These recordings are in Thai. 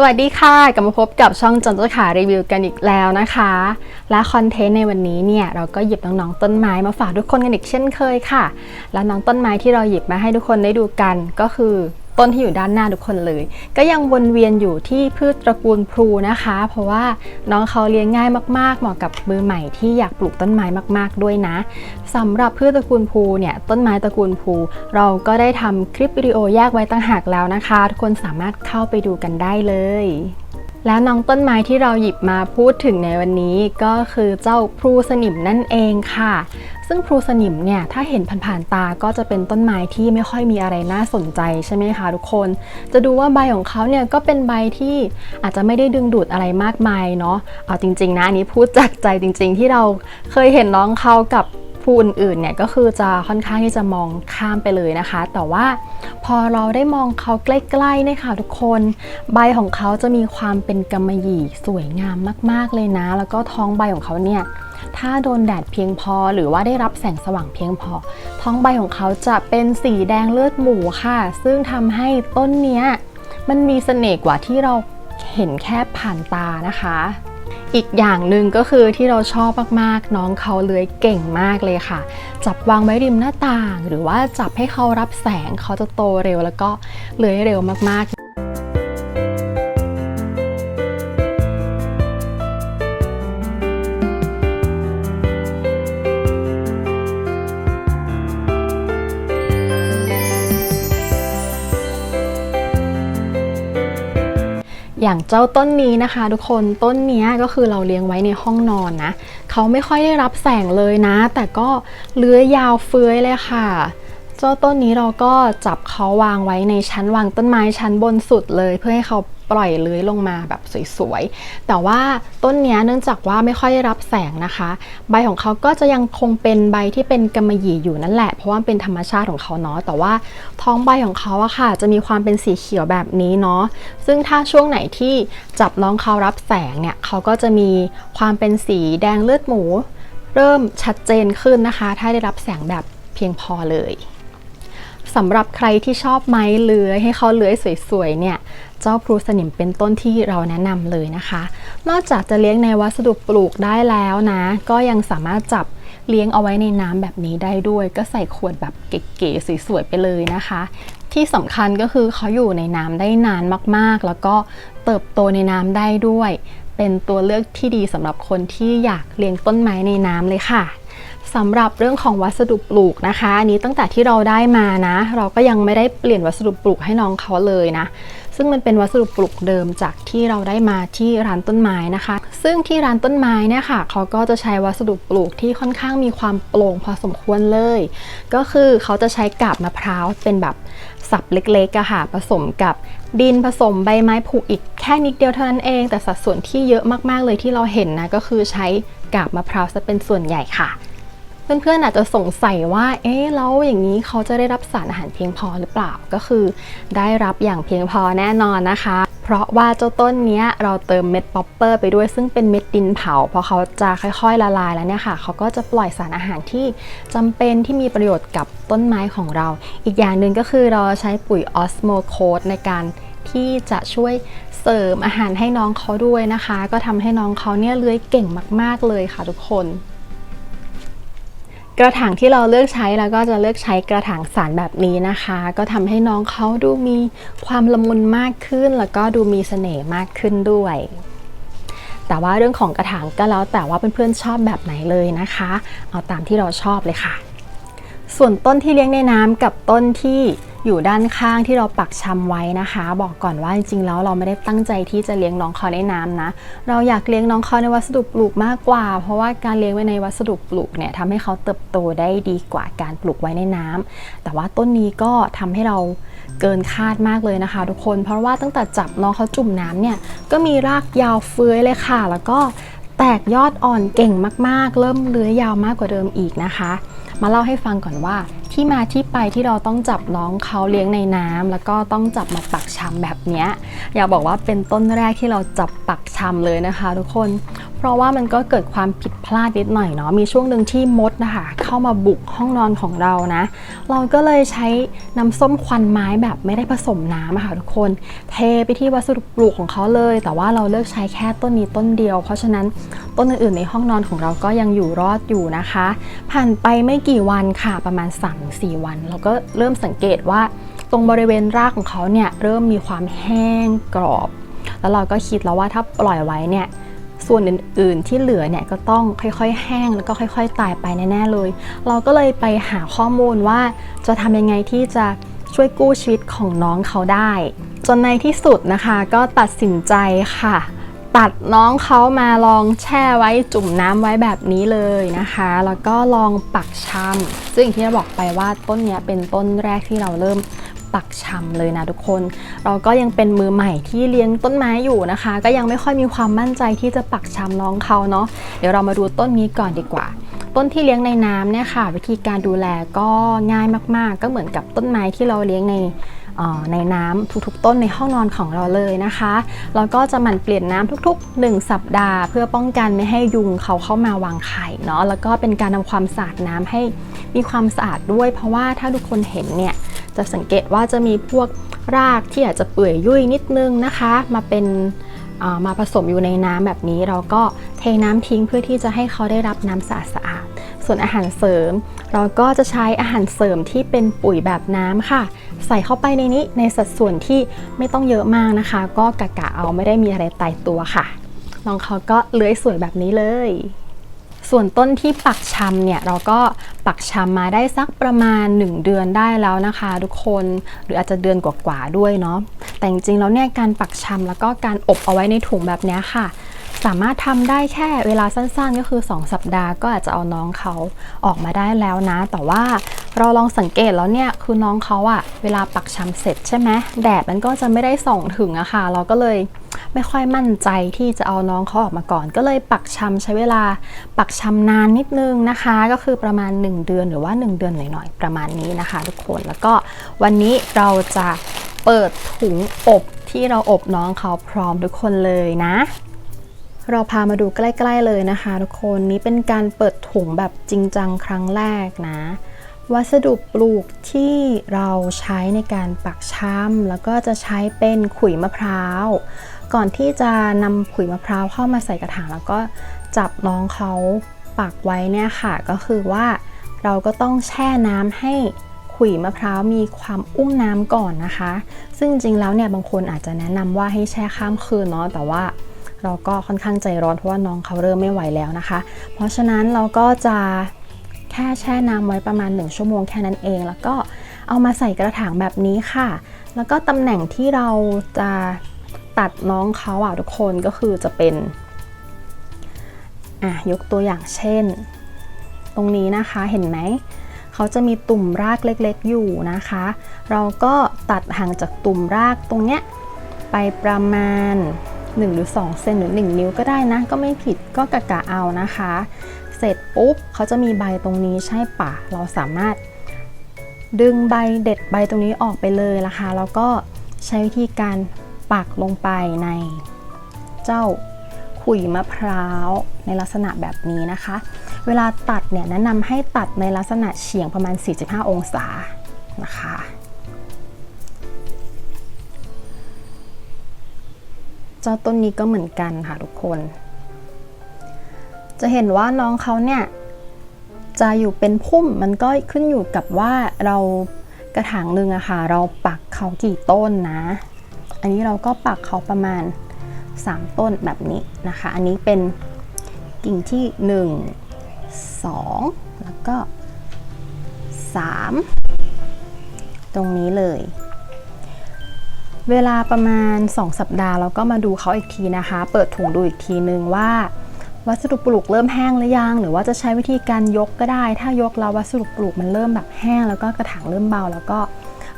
สวัสดีค่ะ กลับมาพบกับช่องจันทร์ขารีวิวกันอีกแล้วนะคะ และคอนเทนต์ในวันนี้เนี่ยเราก็หยิบน้องๆต้นไม้มาฝากทุกคนกันอีกเช่นเคยค่ะ และน้องต้นไม้ที่เราหยิบมาให้ทุกคนได้ดูกันก็คือ ต้นที่อยู่ด้านหน้าทุกคนเลย ก็ยังวนเวียนอยู่ที่พืชตระกูลพลูนะคะ เพราะว่าน้องเขาเลี้ยงง่ายมากๆ เหมาะกับมือใหม่ที่อยากปลูกต้นไม้มาก ๆ ด้วยนะสำหรับพืชตระกูลพลูเนี่ยต้นไม้ตระกูลพลูเราก็ได้ทำคลิปวิดีโอแยกไว้ตั้งหากแล้วนะคะ ทุกคนสามารถเข้าไปดูกันได้เลยแล้วน้องต้นไม้ที่เราหยิบมาพูดถึงในวันนี้ก็คือเจ้าพลูสนิมนั่นเองค่ะ ซึ่งพลูสนิมเนี่ยถ้าเห็นผ่านๆตาก็จะเป็นต้นไม้ที่ไม่ค่อยมีอะไรน่าสนใจใช่ไหมคะทุกคน จะดูว่าใบของเขาเนี่ยก็เป็นใบที่อาจจะไม่ได้ดึงดูดอะไรมากมายเนาะเอาจริงๆนะอันนี้พูดจากใจจริง ๆ ที่เราเคยเห็นน้องเขากับ ผู้อื่นๆเนี่ยก็คือจะค่อนข้างที่จะมองข้ามไปเลยนะคะ แต่ว่าพอเราได้มองเขาใกล้ๆเนี่ยค่ะทุกคน ใบของเขาจะมีความเป็นกำมะหยี่สวยงามมากๆเลยนะ แล้วก็ท้องใบของเขาเนี่ยถ้าโดนแดดเพียงพอหรือว่าได้รับแสงสว่างเพียงพอ ท้องใบของเขาจะเป็นสีแดงเลือดหมูค่ะ ซึ่งทำให้ต้นเนี้ยมันมีเสน่ห์กว่าที่เราเห็นแค่ผ่านตานะคะ อีกอย่างหนึ่งก็คือที่เราชอบมากๆ น้องเขาเลื้อยเก่งมากเลยค่ะ จับวางไว้ริมหน้าต่าง หรือว่าจับให้เขารับแสงเขาจะโตเร็วแล้วก็เลื้อยเร็วมากๆ อย่างเจ้าต้นนี้นะคะ ทุกคนต้นนี้ก็คือเราเลี้ยงไว้ในห้องนอนนะเขาไม่ค่อยได้รับแสงเลยนะ แต่ก็เลื้อยยาวเฟื้อยเลยค่ะเจ้าต้นนี้เราก็จับเขาวางไว้ในชั้นวางต้นไม้ชั้นบนสุดเลย เพื่อให้เขา ปล่อยเลื้อยลงมาแบบสวยๆ แต่ว่าต้นนี้เนื่องจากว่าไม่ค่อยได้รับแสงนะคะ ใบของเขาก็จะยังคงเป็นใบที่เป็นกำมะหยี่อยู่นั่นแหละ เพราะว่าเป็นธรรมชาติของเขาเนาะ แต่ว่าท้องใบของเขาอะค่ะ จะมีความเป็นสีเขียวแบบนี้เนาะ ซึ่งถ้าช่วงไหนที่จับน้องเขารับแสงเนี่ย เขาก็จะมีความเป็นสีแดงเลือดหมู เริ่มชัดเจนขึ้นนะคะ ถ้าได้รับแสงแบบเพียงพอเลยสำหรับใครที่ชอบไม้เลื้อยให้เขาเลื้อยสวยๆเนี่ย เจ้าพลูสนิมเป็นต้นที่เราแนะนำเลยนะคะ นอกจากจะเลี้ยงในวัสดุปลูกได้แล้วนะ ก็ยังสามารถจับเลี้ยงเอาไว้ในน้ำแบบนี้ได้ด้วย ก็ใส่ขวดแบบเก๋ๆสวยๆไปเลยนะคะ ที่สำคัญก็คือเขาอยู่ในน้ำได้นานมากๆ แล้วก็เติบโตในน้ำได้ด้วย เป็นตัวเลือกที่ดีสำหรับคนที่อยากเลี้ยงต้นไม้ในน้ำเลยค่ะสำหรับเรื่องของวัสดุปลูกนะคะ อันนี้ตั้งแต่ที่เราได้มานะ เราก็ยังไม่ได้เปลี่ยนวัสดุปลูกให้น้องเขาเลยนะ ซึ่งมันเป็นวัสดุปลูกเดิมจากที่เราได้มาที่ร้านต้นไม้นะคะ ซึ่งที่ร้านต้นไม้เนี่ยค่ะเขาก็จะใช้วัสดุปลูกที่ค่อนข้างมีความโปร่งพอสมควรเลย ก็คือเขาจะใช้กาบมะพร้าวเป็นแบบสับเล็กๆอะค่ะผสมกับดินผสมใบไม้ผุอีกแค่นิดเดียวเท่านั้นเอง แต่สัดส่วนที่เยอะมากๆเลยที่เราเห็นนะก็คือใช้กาบมะพร้าวซะเป็นส่วนใหญ่ค่ะ เพื่อนๆอาจจะสงสัยว่า เอ๊ะแล้วอย่างนี้เขาจะได้รับสารอาหารเพียงพอหรือเปล่า ก็คือ ได้รับอย่างเพียงพอแน่นอนนะคะ เพราะว่าเจ้าต้นนี้เราเติมเม็ดป๊อปเปอร์ไปด้วยซึ่งเป็นเม็ดดินเผาพอเขาจะค่อยๆละลายแล้วเนี่ยค่ะเขาก็จะปล่อยสารอาหารที่จำเป็นที่มีประโยชน์กับต้นไม้ของเรา อีกอย่างหนึ่งก็คือเราใช้ปุ๋ยออสโมโคดในการที่จะช่วยเสริมอาหารให้น้องเขาด้วยนะคะ ก็ทำให้น้องเขาเนี่ยเลื้อยเก่งมาก ๆเลยค่ะทุกคน กระถางที่เราเลือกใช้แล้วก็จะเลือกใช้กระถางสารแบบนี้นะคะ ก็ทำให้น้องเขาดูมีความละมุนมากขึ้น แล้วก็ดูมีเสน่ห์มากขึ้นด้วย แต่ว่าเรื่องของกระถางก็แล้วแต่ว่าเพื่อนๆชอบแบบไหนเลยนะคะ เอาตามที่เราชอบเลยค่ะ ส่วนต้นที่เลี้ยงในน้ำกับต้นที่อยู่ด้านข้างที่เราปักชำไว้นะคะ บอกก่อนว่าจริงๆแล้วเราไม่ได้ตั้งใจที่จะเลี้ยงน้องเขาในน้ำนะ เราอยากเลี้ยงน้องเขาในวัสดุปลูกมากกว่า เพราะว่าการเลี้ยงไว้ในวัสดุปลูกเนี่ยทำให้เขาเติบโตได้ดีกว่าการปลูกไว้ในน้ำแต่ว่าต้นนี้ก็ทำให้เราเกินคาดมากเลยนะคะ ทุกคนเพราะว่าตั้งแต่จับน้องเขาจุ่มน้ำเนี่ยก็มีรากยาวเฟื้อยเลยค่ะ แล้วก็แตกยอดอ่อนเก่งมากๆ เริ่มเลื้อยยาวมากกว่าเดิมอีกนะคะ มาเล่าให้ฟังก่อนว่า ที่มาที่ไปที่เราต้องจับน้องเขาเลี้ยงในน้ำแล้วก็ต้องจับมาปักชำแบบเนี้ยอยากบอกว่าเป็นต้นแรกที่เราจับปักชำเลยนะคะ ทุกคน เพราะว่ามันก็เกิดความผิดพลาดนิดหน่อยเนาะมีช่วงหนึ่งที่มดนะคะเข้ามาบุกห้องนอนของเรานะ เราก็เลยใช้น้ำส้มควันไม้แบบไม่ได้ผสมน้ำค่ะทุกคน เทไปที่วัสดุปลูกของเขาเลย แต่ว่าเราเลือกใช้แค่ต้นนี้ต้นเดียว เพราะฉะนั้นต้นอื่นๆในห้องนอนของเราก็ยังอยู่รอดอยู่นะคะ ผ่านไปไม่กี่วันค่ะประมาณ3-4 วัน เราก็เริ่มสังเกตว่าตรงบริเวณรากของเขาเนี่ยเริ่มมีความแห้งกรอบ แล้วเราก็คิดแล้วว่าถ้าปล่อยไว้เนี่ยส่วนอื่นๆที่เหลือเนี่ยก็ต้องค่อยๆ แห้งแล้วก็ค่อย ๆ ตายไปแน่ๆเลย เราก็เลยไปหาข้อมูลว่าจะทำยังไงที่จะช่วยกู้ชีวิตของน้องเขาได้ จนในที่สุดนะคะ ก็ตัดสินใจค่ะ ตัดน้องเขามาลองแช่ไว้จุ่มน้ำไว้แบบนี้เลยนะคะ แล้วก็ลองปักชำซึ่งที่เราบอกไปว่าต้นนี้เป็นต้นแรกที่เราเริ่มปักชำเลยนะทุกคน เราก็ยังเป็นมือใหม่ที่เลี้ยงต้นไม้อยู่นะคะ ก็ยังไม่ค่อยมีความมั่นใจที่จะปักชำน้องเขาเนาะเดี๋ยวเรามาดูต้นนี้ก่อนดีกว่า ต้นที่เลี้ยงในน้ำเนี่ยค่ะ วิธีการดูแลก็ง่ายมากๆ ก็เหมือนกับต้นไม้ที่เราเลี้ยงใน ในน้ำทุกๆ ต้นในห้องนอนของเราเลยนะคะแล้วก็จะหมั่นเปลี่ยนน้ำทุกๆ 1 สัปดาห์ เพื่อป้องกันไม่ให้ยุงเขาเข้ามาวางไข่เนาะแล้วก็เป็นการทำความสะอาดน้ำให้มีความสะอาดด้วย เพราะว่าถ้าทุกคนเห็นเนี่ยจะสังเกตว่าจะมีพวกรากที่อาจจะเปื่อยยุ่ยนิดนึงนะคะ มาเป็นมาผสมอยู่ในน้ำแบบนี้เราก็เทน้ำทิ้งเพื่อที่จะให้เขาได้รับน้ำสะอาดสะอาดๆส่วนอาหารเสริม เราก็จะใช้อาหารเสริมที่เป็นปุ๋ยแบบน้ำค่ะ ใส่เข้าไปในนี้ในสัดส่วนที่ไม่ต้องเยอะมากนะคะ ก็กะกะเอาไม่ได้มีอะไรตายตัวค่ะน้องเขาก็เลื้อยสวยแบบนี้เลย ส่วนต้นที่ปักชำเนี่ยเราก็ปักชำมาได้สักประมาณ 1 เดือนได้แล้วนะคะ ทุกคนหรืออาจจะเดือนกว่าๆด้วยเนาะแต่จริงๆแล้วเนี่ยการปักชำแล้วก็การอบเอาไว้ในถุงแบบนี้ค่ะสามารถทำได้แค่เวลาสั้นๆ ก็คือ 2 สัปดาห์ก็อาจจะเอาน้องเขาออกมาได้แล้วนะ แต่ว่า เราลองสังเกตแล้วเนี่ยคือน้องเขาอะเวลาปักชำเสร็จใช่ไหมแดดมันก็จะไม่ได้ส่องถึงอะค่ะ เราก็เลยไม่ค่อยมั่นใจที่จะเอาน้องเขาออกมาก่อน ก็เลยปักชำใช้เวลาปักชำนานนิดนึงนะคะ ก็คือประมาณ 1 เดือนหรือว่า 1 เดือนหน่อยๆประมาณนี้นะคะ ทุกคนแล้วก็วันนี้เราจะเปิดถุงอบที่เราอบน้องเขาพร้อมทุกคนเลยนะเราพามาดูใกล้ ๆ เลยนะคะ ทุกคนนี้เป็นการเปิดถุงแบบจริงจังครั้งแรกนะ วัสดุปลูกที่เราใช้ในการปักช้ำแล้วก็จะใช้เป็นขุยมะพร้าว ก่อนที่จะนำขุยมะพร้าวเข้ามาใส่กระถางแล้วก็จับน้องเขาปักไว้เนี่ยค่ะ ก็คือว่าเราก็ต้องแช่น้ำให้ขุยมะพร้าวมีความอุ้มน้ำก่อนนะคะ ซึ่งจริงแล้วเนี่ยบางคนอาจจะแนะนำว่าให้แช่ข้ามคืนเนาะแต่ว่าเราก็ค่อนข้างใจร้อนเพราะว่าน้องเขาเริ่มไม่ไหวแล้วนะคะ เพราะฉะนั้นเราก็จะ ค่แช่น้ำไว้ประมาณ 1 ชั่วโมงแค่นั้นเอง แล้วก็เอามาใส่กระถางแบบนี้ค่ะ แล้วก็ตำแหน่งที่เราจะตัดน้องเขาอะทุกคนก็คือจะเป็นอะยกตัวอย่างเช่น ตรงนี้นะคะเห็นไหมเขาจะมีตุ่มรากเล็กๆอยู่นะคะ เราก็ตัดห่างจากตุ่มรากตรงเนี้ยไปประมาณ 1 หรือ 2 เซนหรือ 1 นิ้วก็ได้นะ ก็ไม่ผิดก็กะกะเอานะคะ เสร็จปุ๊บเขาจะมีใบตรงนี้ใช่ปะเราสามารถ ดึงใบเด็ดใบตรงนี้ออกไปเลยนะคะแล้วก็ใช้วิธีการปักลงไปในเจ้าขุยมะพร้าวในลักษณะแบบนี้นะคะ เวลาตัดเนี่ยแนะนำให้ตัดในลักษณะเฉียงประมาณ 45 องศานะคะเจ้าต้นนี้ก็เหมือนกันค่ะทุกคน จะเห็นว่าน้องเขาเนี่ยจะอยู่เป็นพุ่มมันก็ขึ้นอยู่กับว่าเรากระถางหนึ่งอะค่ะ เราปักเขากี่ต้นนะ อันนี้เราก็ปักเขาประมาณ 3 ต้นแบบนี้นะคะ อันนี้เป็นกิ่งที่ 1 2 แล้วก็ 3 ตรงนี้เลย เวลาประมาณ 2 สัปดาห์เราก็มาดูเขาอีกทีนะคะ เปิดถุงดูอีกทีนึงว่า วัสดุปลูกเริ่มแห้งหรือยัง หรือว่าจะใช้วิธีการยกก็ได้ ถ้ายกแล้ววัสดุปลูกมันเริ่มแบบแห้ง แล้วก็กระถางเริ่มเบา แล้วก็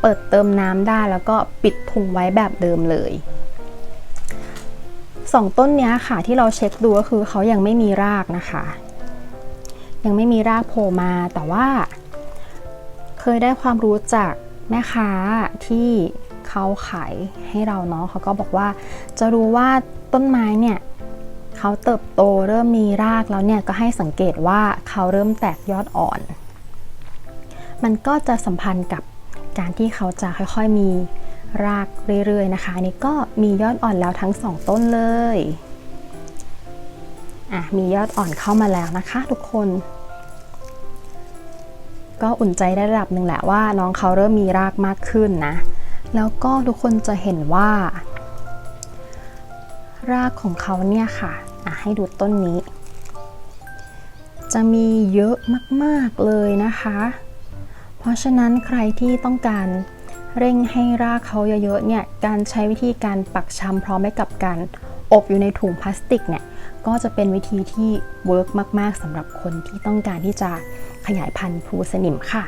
เปิดเติมน้ำได้แล้วก็ปิดถุงไว้แบบเดิมเลยสองต้นนี้ค่ะที่เราเช็คดูก็คือเขายังไม่มีรากนะคะ ยังไม่มีรากโผล่มาแต่ว่า เคยได้ความรู้จากแม่ค้าที่เขาขายให้เราเนาะเขาก็บอกว่าจะรู้ว่าต้นไม้เนี่ย เขาเติบโตเริ่มมีรากแล้วเนี่ยก็ให้สังเกตว่าเขาเริ่มแตกยอดอ่อน มันก็จะสัมพันธ์กับการที่เขาจะค่อยๆมีรากเรื่อยๆนะคะอันนี้ก็มียอดอ่อนแล้วทั้งสองต้นเลยอะมียอดอ่อนเข้ามาแล้วนะคะทุกคน ก็อุ่นใจได้ระดับหนึ่งแหละว่าน้องเขาเริ่มมีรากมากขึ้นนะ แล้วก็ทุกคนจะเห็นว่า รากของเขาเนี่ยค่ะ ให้ดูต้นนี้ จะมีเยอะมากๆเลยนะคะ เพราะฉะนั้นใครที่ต้องการเร่งให้รากเขาเยอะๆเนี่ย การใช้วิธีการปักชำพร้อมไปกับการอบอยู่ในถุงพลาสติกเนี่ย ก็จะเป็นวิธีที่เวิร์กมาก ๆสำหรับคนที่ต้องการที่จะขยายพันธุ์พลูสนิมค่ะ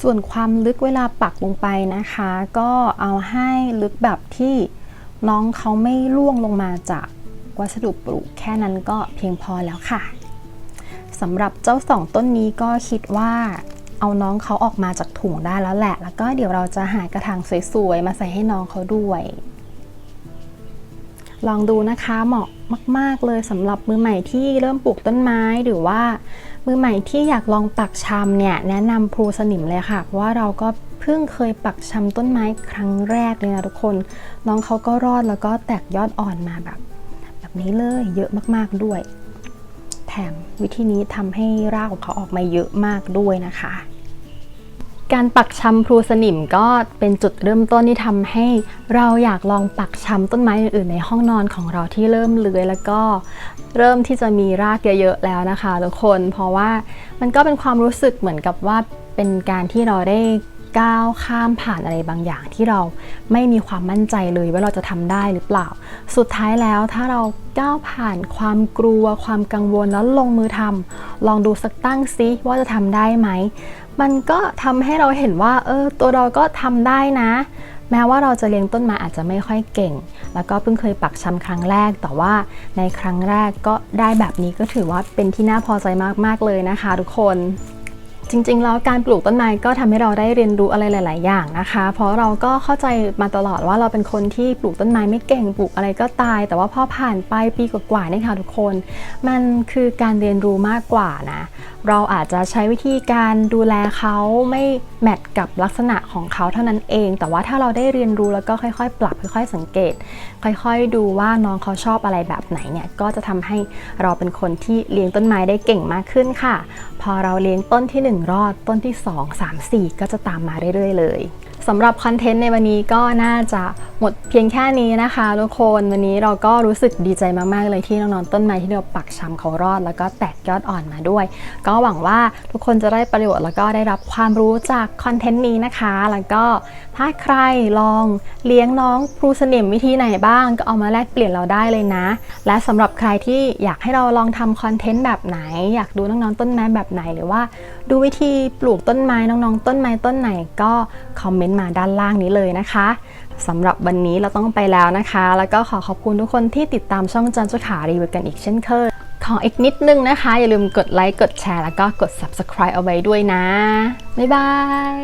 ส่วนความลึกเวลาปักลงไปนะคะ ก็เอาให้ลึกแบบที่ น้องเขาไม่ร่วงลงมาจากวัสดุปลูกแค่นั้นก็เพียงพอแล้วค่ะสำหรับเจ้าสองต้นนี้ก็คิดว่าเอาน้องเขาออกมาจากถุงได้แล้วแหละ แล้วก็เดี๋ยวเราจะหากระถางสวยๆ มาใส่ให้น้องเขาด้วย ลองดูนะคะเหมาะมาก ๆ เลยสำหรับมือใหม่ที่เริ่มปลูกต้นไม้หรือว่ามือใหม่ที่อยากลองปักชำเนี่ยแนะนำพลูสนิมเลยค่ะ เพราะว่าเราก็ เพิ่งเคยปักชำต้นไม้ครั้งแรกเลยนะทุกคน น้องเขาก็รอดแล้วก็แตกยอดอ่อนมาแบบ แบบนี้เลยเยอะมากๆด้วย แถมวิธีนี้ทำให้รากของเขาออกมาเยอะมากด้วยนะคะ การปักชำพลูสนิมก็เป็นจุดเริ่มต้นที่ทำให้เราอยากลองปักชำต้นไม้อื่นๆ ในห้องนอนของเราที่เริ่มเลื้อยแล้วก็เริ่มที่จะมีรากเยอะๆแล้วนะคะทุกคน เพราะว่ามันก็เป็นความรู้สึกเหมือนกับว่าเป็นการที่เราได้ ก้าวข้ามผ่านอะไรบางอย่างที่เราไม่มีความมั่นใจเลยว่าเราจะทำได้หรือเปล่า สุดท้ายแล้วถ้าเราก้าวผ่านความกลัวความกังวลแล้วลงมือทำลองดูสักตั้งซิว่าจะทำได้ไหม มันก็ทำให้เราเห็นว่าเออตัวเราก็ทำได้นะแม้ว่าเราจะเลี้ยงต้นไม้อาจจะไม่ค่อยเก่ง แล้วก็เพิ่งเคยปักชำครั้งแรก แต่ว่าในครั้งแรกก็ได้แบบนี้ก็ถือว่าเป็นที่น่าพอใจมากๆเลยนะคะทุกคน จริง ๆ แล้วการปลูกต้นไม้ก็ทำให้เราได้เรียนรู้อะไรหลาย ๆ อย่างนะคะ เพราะเราก็เข้าใจมาตลอดว่าเราเป็นคนที่ปลูกต้นไม้ไม่เก่งปลูกอะไรก็ตาย แต่ว่าพอผ่านไปปีกว่าๆนี่ค่ะทุกคน มันคือการเรียนรู้มากกว่านะ เราอาจจะใช้วิธีการดูแลเขาไม่แมทกับลักษณะของเขาเท่านั้นเอง แต่ว่าถ้าเราได้เรียนรู้แล้วก็ค่อย ๆ ปรับค่อย ๆ สังเกต ค่อย ๆ ดูว่าน้องเขาชอบอะไรแบบไหนเนี่ยก็จะทำให้เราเป็นคนที่เลี้ยงต้นไม้ได้เก่งมากขึ้นค่ะ พอเราเลี้ยงต้นที่1รอดต้นที่ 2 3 4 ก็จะตามมาเรื่อยๆเลย สำหรับคอนเทนต์ในวันนี้ก็น่าจะหมดเพียงแค่นี้นะคะทุกคนวันนี้เราก็รู้สึกดีใจมากๆเลยที่น้องๆต้นไม้ที่เราปักชำเขารอด แล้วก็แตกยอดอ่อนมาด้วย ก็หวังว่าทุกคนจะได้ประโยชน์แล้วก็ได้รับความรู้จากคอนเทนต์นี้นะคะ แล้วก็ถ้าใครลองเลี้ยงน้องพลูสนิมวิธีไหนบ้างก็เอามาแลกเปลี่ยนเราได้เลยนะ และสำหรับใครที่อยากให้เราลองทำคอนเทนต์แบบไหน อยากดูน้องๆต้นไม้แบบไหนหรือว่า ดูวิธีปลูกต้นไม้น้องๆ ต้นไม้ต้นไหนก็คอมเมนต์มาด้านล่างนี้เลยนะคะสำหรับวันนี้เราต้องไปแล้วนะคะ แล้วก็ขอขอบคุณทุกคนที่ติดตามช่องจันจุขารีวิวกันอีกเช่นเคยขออีกนิดนึงนะคะ อย่าลืมกดไลค์กดแชร์แล้วก็กด subscribe เอาไว้ด้วยนะ บ๊ายบาย